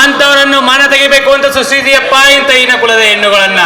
ನಮ್ಮಂತವರನ್ನು ಮಾನ ತೆಗಿಬೇಕು ಅಂತ ಸುಸಿದಿಯಪ್ಪ ಇಂತ ಈನ ಕುಲದ ಹೆಣ್ಣುಗಳನ್ನ.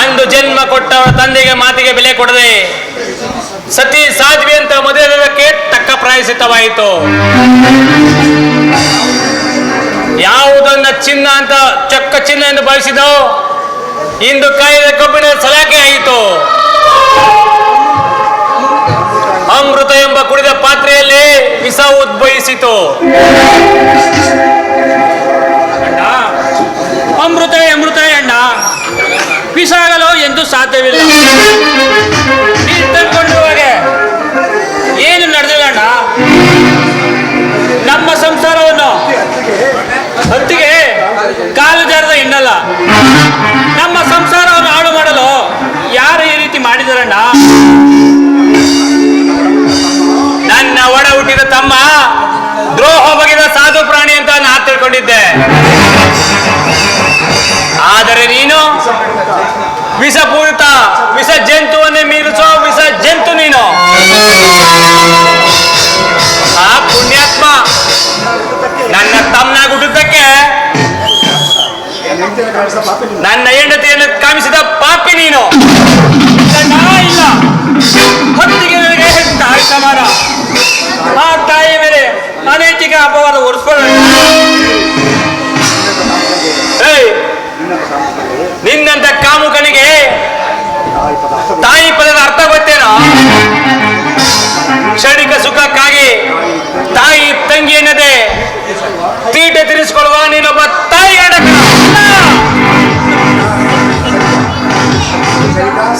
ಅಂದು ಜನ್ಮ ಕೊಟ್ಟವರ ತಂದೆಗೆ ಮಾತಿಗೆ ಬೆಲೆ ಕೊಡದೆ ಸತಿ ಸಾಧ್ವಿ ಅಂತ ಮದುವೆ ತಕ್ಕ ಪ್ರಾಯಸಿತವಾಯಿತು ಯಾವುದನ್ನ ಚಿನ್ನ ಅಂತ ಚಕ್ಕ ಚಿನ್ನ ಎಂದು ಭಾವಿಸಿದೋ ಇಂದು ಕಾಯ್ದ ಕಬ್ಬಿಣ ಸಲಾಕೆ ಆಯಿತು. ಅಮೃತ ಎಂಬ ಕುಡಿದ ಪಾತ್ರೆಯಲ್ಲಿ ವಿಷ ಉದ್ಭವಿಸಿತು. ಅಮೃತ ಅಮೃತ ಅಣ್ಣ. ಆಗಲು ಎಂದು ಸಾಧ್ಯವಿಲ್ಲ. ವಿಷಪೂರಿತ ವಿಷ ಜಂತುವನ್ನೇ ಮೀರಿಸೋ ವಿಷ ಜಂತು ನೀನು. ಆ ಪುಣ್ಯಾತ್ಮ ನನ್ನ ತಮ್ಮ ಹುಟ್ಟಿದ್ದಕ್ಕೆ ನನ್ನ ಹೆಂಡತಿಯನ್ನು ಕಾಮಿಸಿದ ಪಾಪಿ ನೀನು. ಇಲ್ಲ ಹೊತ್ತಿಗೆ ನನಗೆ ತಾಯಿ ಸಮಾರ ಆ ತಾಯಿ ಮೇಲೆ ಅನೈತಿಕ ಅಪವಾದ ಹೊರಿಸ್ಕೊಳ್ಳ ನಿನ್ನಂತ ಕ್ಷಣಿಕ ಸುಖಕ್ಕಾಗಿ ತಾಯಿ ತಂಗಿ ಎನ್ನದೆ ತೀಟೆ ತಿರಿಸಿಕೊಳ್ಳುವ ನೀನೊಬ್ಬ ತಾಯಿ ಅಡಕ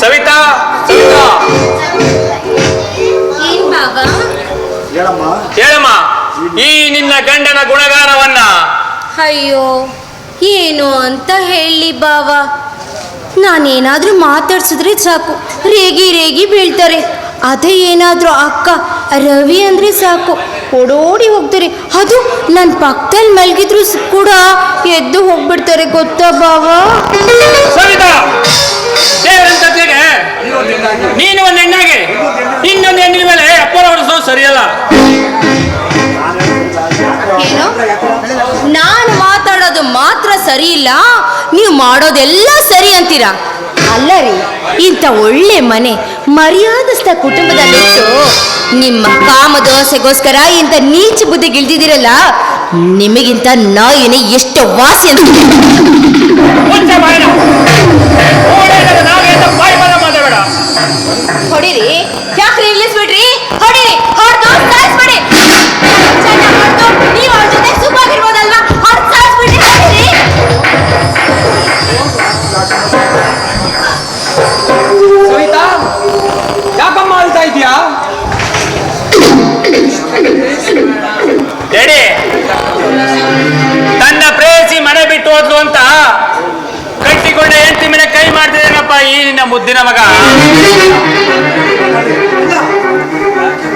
ಸವಿತಾ ಸವಿತಾ. ಹೇಳಮ್ಮ ಈ ನಿನ್ನ ಗಂಡನ ಗುಣಗಾನವನ್ನ. ಅಯ್ಯೋ ಏನು ಅಂತ ಹೇಳಿ ಬಾವ. ನಾನೇನಾದ್ರೂ ಮಾತಾಡ್ಸಿದ್ರೆ ಸಾಕು. ರೇಗಿ ರೇಗಿ ಬೀಳ್ತಾರೆ. ಅದೇ ಏನಾದರೂ ಅಕ್ಕ, ರವಿ ಅಂದರೆ ಸಾಕು. ಓಡೋಡಿ ಹೋಗ್ತಾರೆ. ಅದು ನನ್ನ ಪಕ್ಕದಲ್ಲಿ ಮಲಗಿದ್ರು ಕೂಡ ಎದ್ದು ಹೋಗ್ಬಿಡ್ತಾರೆ, ಗೊತ್ತಾ ಬಾವ ನೀನು ಒಂದು ಹೆಣ್ಣಾಗೆ, ಇನ್ನೊಂದು ಹೆಣ್ಣಿನ ಮೇಲೆ ಅಪ್ಪರ ಹೊಡೆಸೋದು ಸರಿಯಲ್ಲ. ಏನು? ನಾನು ಮಾತಾಡೋದು ಮಾತ್ರ ಸರಿ ಇಲ್ಲ. ನೀವು ಮಾಡೋದೆಲ್ಲ ಸರಿ ಅಂತೀರಾ? ಅಲ್ಲ ರೀ ಇಂಥ ಒಳ್ಳೆ ಮನೆ ಮರ್ಯಾದಸ್ಥ ಕುಟುಂಬದಲ್ಲಿಟ್ಟು ನಿಮ್ಮ ಕಾಮ ದೋಸೆಗೋಸ್ಕರ ಇಂಥ ನೀಚ ಬುದ್ಧಿ ಗಿಳಿದಿದ್ದೀರಲ್ಲ ನಿಮಗಿಂತ ನಾಯಿನೇ ಎಷ್ಟು ವಾಸಿ ಅಂತ. ಹೊಡಿರಿ. ಯಾಕ್ರಿ ಇಳಿಸ್ಬಿಡ್ರಿ ಬಿಡ್ರಿ ಹೊಡಿರಿ.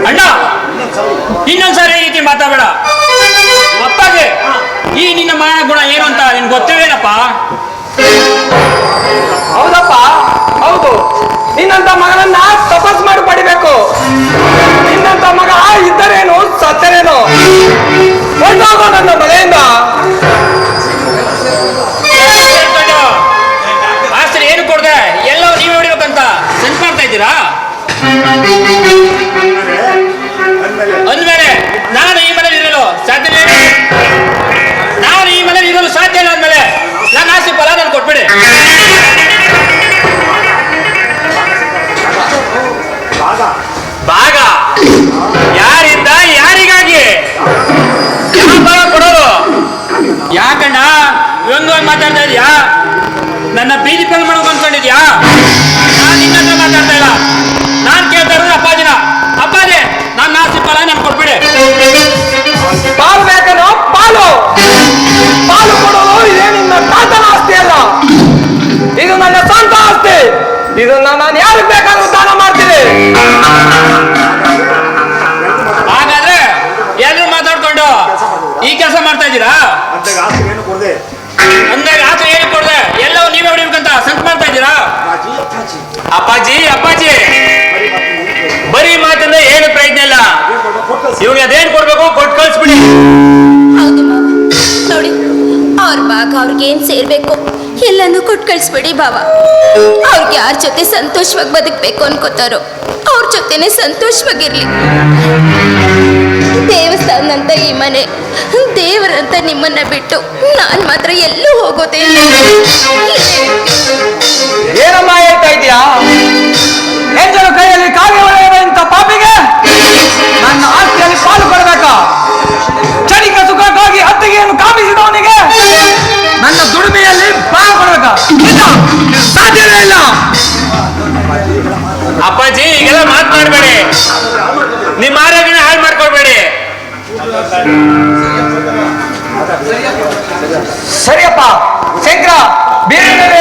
ಅಣ್ಣ ಇನ್ನೊಂದ್ಸಾರಿ ಈ ರೀತಿ ಮಾತಾಡಬೇಡ. ಅಪ್ಪಾಗೆ ಈ ನಿನ್ನ ಮಾನ ಗುಣ ಏನು ಅಂತ ನಿನ್ ಗೊತ್ತಿವೇನಪ್ಪ ಹೌದಪ್ಪ ಹೌದು. ನಿನ್ನಂತ ಮಗನನ್ನ ತಪಸ್ ಮಾಡಿ ಪಡಿಬೇಕು. ನಿನ್ನಂತ ಮಗ ಇದ್ದರೇನು ಸತ್ತರೇನು? ಹೊರಟೋಗೋ ನನ್ನ ಮನೆಯಿಂದ ಹೇಳ್ಕೊಂಡು, ಆಸ್ತಿ ಏನು ಕೊಡ್ದೆ? ಎಲ್ಲವೂ ನೀವು ಹೊಡಿಬೇಕಂತ. ಸೆನ್ಸ್ ಮಾಡ್ತಾ ಇದ್ದೀರಾ? ಇದೀಯಾ ನನ್ನ ಬೀದಿ ಪಲ್ ಮಾಡೋಕೆ ಅನ್ಕೊಂಡಿದ್ಯಾ? ನಾನು ನಿನ್ನ ಹತ್ರ ಮಾತಾಡ್ತಾ ಇಲ್ಲ. ನಾನು ಕೇಳ್ತಾ ಇರೋದು ಅಪ್ಪಾಜಿನ. ಅಪ್ಪಾಜಿ ನನ್ನ ಆಸ್ತಿ ಫಲ ನಾನು ಕೊಟ್ಬಿಡಿ. ಪಾಲು ಬೇಕೇನೋ? ಪಾಲು. ಪಾಲು ಕೊಡೋದು ಇದೇ ನಿನ್ನ ತಾತನ ಆಸ್ತಿ ಅಲ್ಲ. ಇದು ನನ್ನ ಸ್ವಂತ ಆಸ್ತಿ. ಇದನ್ನ ನಾನು ಯಾರಿಗೆ ಬೇಕಾದ್ರೂ ದಾನ ಮಾಡ್ತೀನಿ. ಹಾಗಾದ್ರೆ ಎಲ್ಲರೂ ಮಾತಾಡ್ಕೊಂಡು ಈ ಕೆಲಸ ಮಾಡ್ತಾ ಇದ್ದೀರಾ? ಏನು ಕೊಡದೆ? ಅಂದಾಗ ಆತ ಏನು ಕೊಡ್ದೆ? ಎಲ್ಲವೂ ನೀವೇ ಹೊಡಿಬೇಕಂತ ಸಂತ ಮಾಡ್ತಾ ಇದ್ದೀರಾ? ಅಪ್ಪಾಜಿ ಅಪ್ಪಾಜಿ. ಬರೀ ಮಾತಿಂದ ಏನು ಪ್ರಯತ್ನ ಇಲ್ಲ. ಇವ್ರಿಗೆ ಅದೇನ್ ಕೊಡ್ಬೇಕು? ಕೊಟ್ಟು ಕಳ್ಸ್ಬಿಡಿ. ಹೌದು ಮಾವ. ನೋಡಿ ಅವ್ರ ಭಾಗ ಅವ್ರಿಗೇನ್ ಸೇರ್ಬೇಕು? ಎಲ್ಲನೂ ಕೊಟ್ಟು ಕಳಿಸ್ಬೇಡಿ ಬಾಬಾ ಅವ್ರಿಗೆ ಯಾರ ಜೊತೆ ಸಂತೋಷವಾಗಿ ಬದುಕಬೇಕು ಅನ್ಕೋತಾರೋ ಅವ್ರ ಜೊತೆನೆ ಸಂತೋಷವಾಗಿರ್ಲಿ. ದೇವಸ್ಥಾನದಂತ ಈ ಮನೆ ದೇವರಂತ ನಿಮ್ಮನ್ನ ಬಿಟ್ಟು ನಾನ್ ಮಾತ್ರ ಎಲ್ಲೂ ಹೋಗೋದೇ. ಏನಮ್ಮ ಹೇಳ್ತಾ ಇದೀಯಾ ಸರಿಯಪ್ಪ ಶಂಕರ ಬೇರೆ ಬೇರೆ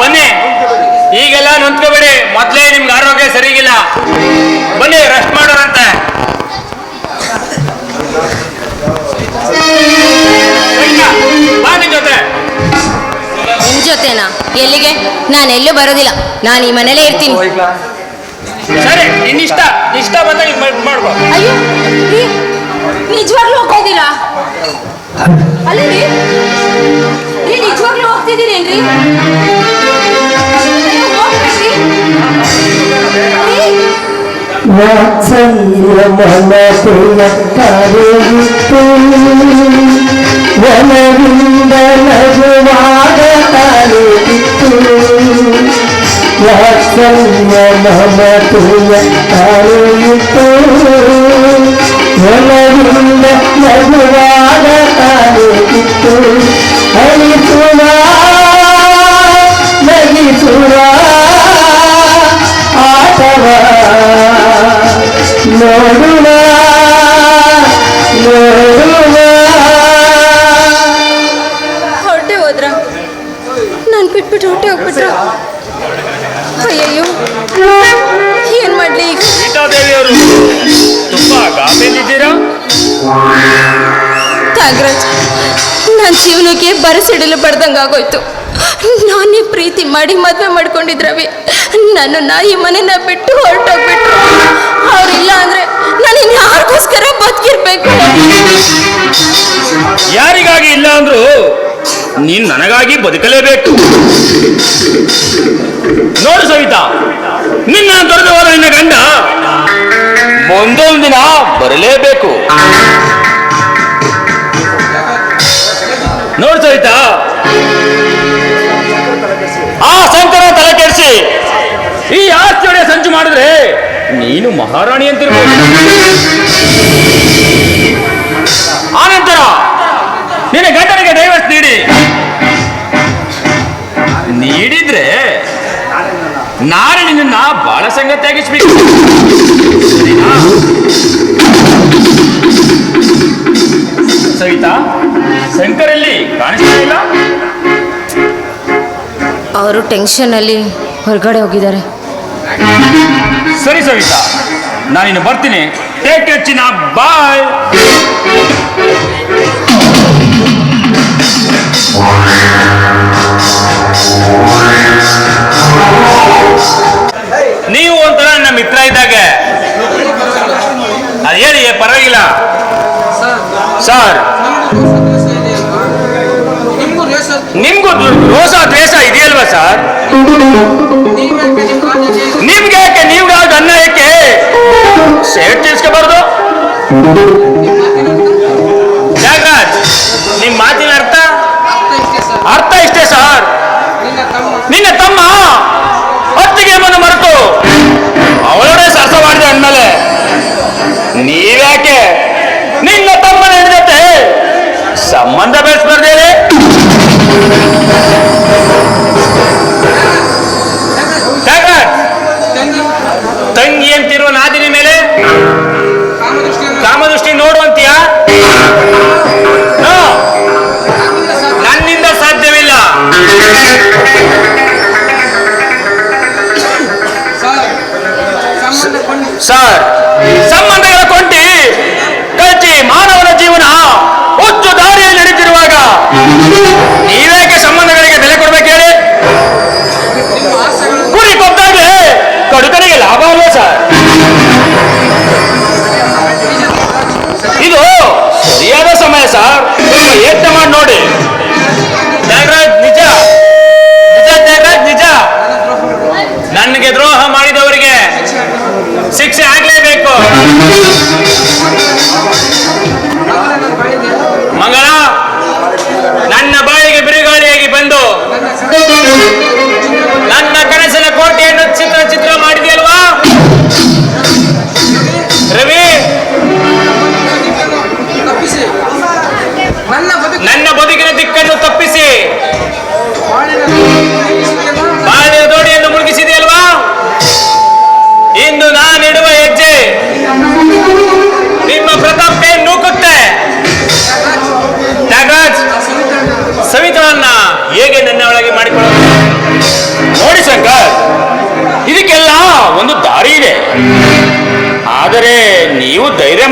ಬನ್ನಿ. ಈಗೆಲ್ಲ ನೊಂದ್ಕೋಬೇಡಿ ಮೊದ್ಲೇ ನಿಮ್ಗೆ ಆರೋಗ್ಯ ಸರಿಗಿಲ್ಲ. ಬನ್ನಿ ರೆಸ್ಟ್ ಮಾಡೋರಂತೆ? ಜೊತೆ. ನಿಮ್ ಜೊತೆನಾ? ಎಲ್ಲಿಗೆ? ನಾನು ಎಲ್ಲೂ ಬರೋದಿಲ್ಲ. ನಾನು ಈ ಮನೇಲೇ ಇರ್ತೀನಿ. ಸರಿ ನಿನ್ನಿಷ್ಟ ಇಷ್ಟ. ಬಂದಾಗ ಮಾಡ್- ಮಾಡ್ಕೋ. ಅಯ್ಯೋ ನಿಜವಾಗ್ಲೂ ಹೋಗೋದಿಲ್ಲ ಅಲ್ಲ ರೀ ರೀ ನಿಜವಾಗ್ಲೂ ಹೋಗ್ತಿದ್ದೀರೇನ್ರಿ മണത്തുയക്കരുത്തു വനവിന്ദനവാദരുത്തു മണത്തുയക്കരുത്തു വനവിന്ദനവാദരുത്തു ഹരിസുരാ നഗിസുരാ ನೋಡುವ ನೋಡುವ. ಹೊರಟೆ ಹೋದ್ರ? ನಾನು ಬಿಟ್ಬಿಟ್ಟು ಹೊರಟೆ ಹೋಗ್ಬಿಟ್ರ. ಅಯ್ಯಯ್ಯೋ ಏನ್ ಮಾಡ್ಲಿ? ಈಗ ಗೀತಾದೇವಿಯವರು ತುಂಬಾ ತ್ಯಾಗರಾಜ್ ನನ್ನ ಜೀವನಕ್ಕೆ ಬರಸಿಡಲು ಬಡ್ದಂಗೆ ಆಗೋಯ್ತು. ನಾನೇ ಪ್ರೀತಿ ಮಾಡಿ ಮದುವೆ ಮಾಡ್ಕೊಂಡಿದ್ರವಿ ನನ್ನನ್ನು ಈ ಮನೆನ ಬಿಟ್ಟು ಹೊರಟೋಗ್ಬಿಟ್ರು. ಯಾರಿಗಾಗಿ ಇಲ್ಲ ಅಂದ್ರು ನೀನ್ ನನಗಾಗಿ ಬದುಕಲೇಬೇಕು. ನೋಡು ಸವಿತಾ, ನಿನ್ನ ದೊರೆದವರ ನಿನ್ನ ಗಂಡ ಒಂದೊಂದು ದಿನ ಬರಲೇಬೇಕು. ನೋಡು ಸವಿತಾ, ಆ ಸಂತರ ತಲೆ ಕೆಡಿಸಿ, ಈ ಆಸ್ತಿಯೊಡೆ ಸಂಚು ಮಾಡಿದ್ರೆ ನೀನು ಮಹಾರಾಣಿ ಅಂತಿರ್ಬೋದು ನಿನ್ನ ಗಂಡನಿಗೆ ಡೈವರ್ಸ್ ನೀಡಿ. ನೀಡಿದ್ರೆ ನಾನು ನಿನ್ನ ಬಾಳ ಸಂಗತಿಯಾಗಿಸ್ಬೇಕು ಸವಿತಾ ಶಂಕರಲ್ಲಿ ಕಾಣಿಸ್ತಾ ಇಲ್ಲ? ಅವರು ಟೆನ್ಷನ್ ಅಲ್ಲಿ ಹೊರಗಡೆ ಹೋಗಿದ್ದಾರೆ. ಸರಿ ಸವಿತಾ ನಾನಿನ್ನು ಬರ್ತೀನಿ. ಟೇಕ್ ಬಾಯ್ ನೀವು ಒಂಥರ ನನ್ನ ಮಿತ್ರ ಇದ್ದಾಗೆ. ಅದು ಹೇಳಿ ಪರವಾಗಿಲ್ಲ. ಸರ್. ನಿಮ್ಗೂ ರೋಸ ದ್ವೇಷ ಇದೆಯಲ್ವಾ, ಸರ್? ನಿಮ್ಗೆ ಯಾಕೆ ನೀವು ಯಾವ್ದು ಅನ್ನ ಯಾಕೆ? ಸೇಟ್ ತಿಳಿಸ್ಕೋಬಾರ್ದು ತಂಗಿ ಅಂತಿರುವ ನಾದಿನ ಮೇಲೆ? ಕಾಮದೃಷ್ಟಿ ನೋಡುವಂತೀಯ? ನನ್ನಿಂದ ಸಾಧ್ಯವಿಲ್ಲ.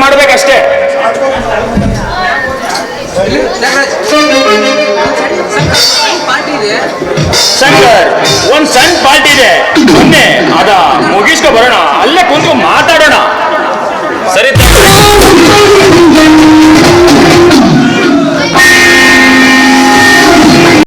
ಮಾಡ್ಬೇಕಷ್ಟೇ. ಶಂಕರ್ ಒಂದ್ ಸಣ್ಣ ಪಾರ್ಟಿ ಇದೆ. ಅದ ಮುಗಿಸ್ಕೊ ಬರೋಣ.